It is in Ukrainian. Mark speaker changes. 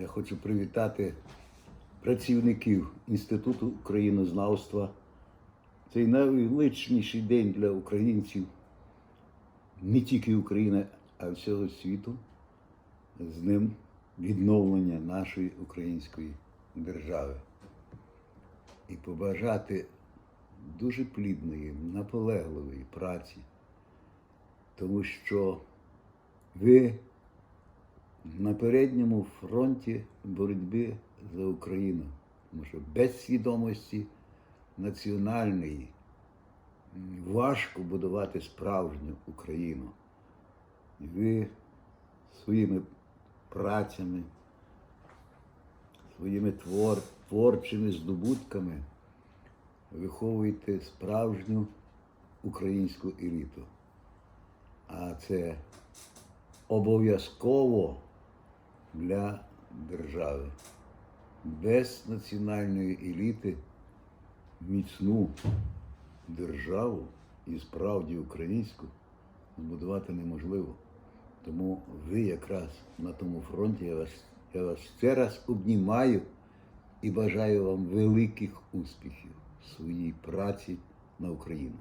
Speaker 1: Я хочу привітати працівників Інституту українознавства. Цей найвеличніший день для українців, не тільки України, а всього світу. З ним відновлення нашої української держави. І побажати дуже плідної, наполегливої праці, тому що ви на передньому фронті боротьби за Україну. Тому що без свідомості національної важко будувати справжню Україну. Ви своїми працями, своїми твор, творчими здобутками виховуєте справжню українську еліту. А це обов'язково для держави. Без національної еліти міцну державу і справді українську збудувати неможливо. Тому ви якраз на тому фронті я вас, я вас ще раз обнімаю і бажаю вам великих успіхів в своїй праці на Україну.